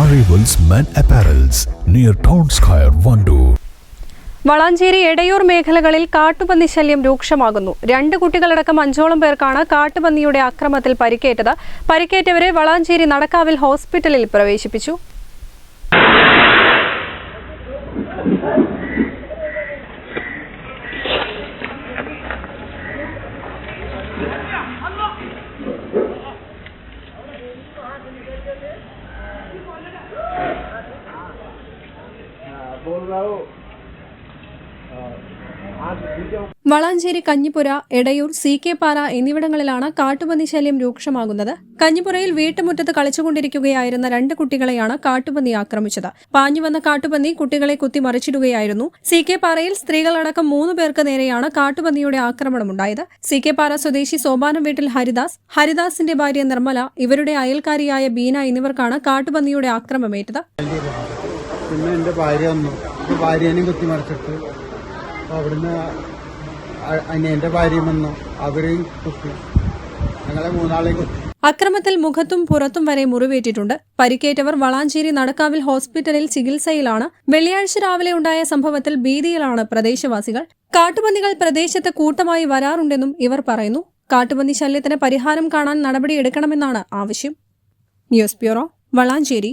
Arrivals Men Apparels near Town Square, Wandoor Valanchery Edayur മേഖലകളിൽ കാട്ടുപന്നി ശല്യം രൂക്ഷമാകുന്നു. രണ്ട് കുട്ടികളടക്കം അഞ്ചോളം പേർക്കാണ് കാട്ടുപന്നിയുടെ അക്രമത്തിൽ പരിക്കേറ്റത്. പരിക്കേറ്റവരെ വളാഞ്ചേരി നടക്കാവിൽ ഹോസ്പിറ്റലിൽ പ്രവേശിപ്പിച്ചു. വളാഞ്ചേരി കഞ്ഞിപ്പുര എടയൂർ സി കെ പാറ എന്നിവിടങ്ങളിലാണ് കാട്ടുപന്നി ശല്യം രൂക്ഷമാകുന്നത്. കഞ്ഞിപ്പുരയിൽ വീട്ടുമുറ്റത്ത് കളിച്ചുകൊണ്ടിരിക്കുകയായിരുന്ന രണ്ട് കുട്ടികളെയാണ് കാട്ടുപന്നി ആക്രമിച്ചത്. പാഞ്ഞുവന്ന കാട്ടുപന്നി കുട്ടികളെ കുത്തിമറിച്ചിടുകയായിരുന്നു സി കെ പാറയിൽ സ്ത്രീകളടക്കം മൂന്ന് പേർക്ക് നേരെയാണ് കാട്ടുപന്നിയുടെ ആക്രമണമുണ്ടായത്. സി കെ പാറ സ്വദേശി സോപാനം വീട്ടിൽ ഹരിദാസ് ഹരിദാസിന്റെ ഭാര്യ നിർമ്മല ഇവരുടെ അയൽക്കാരിയായ ബീന എന്നിവർക്കാണ് കാട്ടുപന്നിയുടെ ആക്രമമേറ്റത്. പിന്നെ എന്റെ ഭാര്യ വന്നു. എന്റെ ഭാര്യേനെയും കുത്തിമറിച്ചിട്ട് അവിടുന്ന് അനിയന്റെ ഭാര്യയും വന്നു. അവരെയും കുത്തി. ഞങ്ങളെ മൂന്നാളെയും കുത്തി. അക്രമത്തിൽ മുഖത്തും പുറത്തും വരെ മുറിവേറ്റിട്ടുണ്ട്. പരിക്കേറ്റവർ വളാഞ്ചേരി നടക്കാവിൽ ഹോസ്പിറ്റലിൽ ചികിത്സയിലാണ്. വെള്ളിയാഴ്ച രാവിലെ ഉണ്ടായ സംഭവത്തിൽ ഭീതിയിലാണ് പ്രദേശവാസികൾ. കാട്ടുപന്നികൾ പ്രദേശത്ത് കൂട്ടമായി വരാറുണ്ടെന്നും ഇവർ പറയുന്നു. കാട്ടുപന്നി ശല്യത്തിന് പരിഹാരം കാണാൻ നടപടിയെടുക്കണമെന്നാണ് ആവശ്യം. News bureau Valanchery.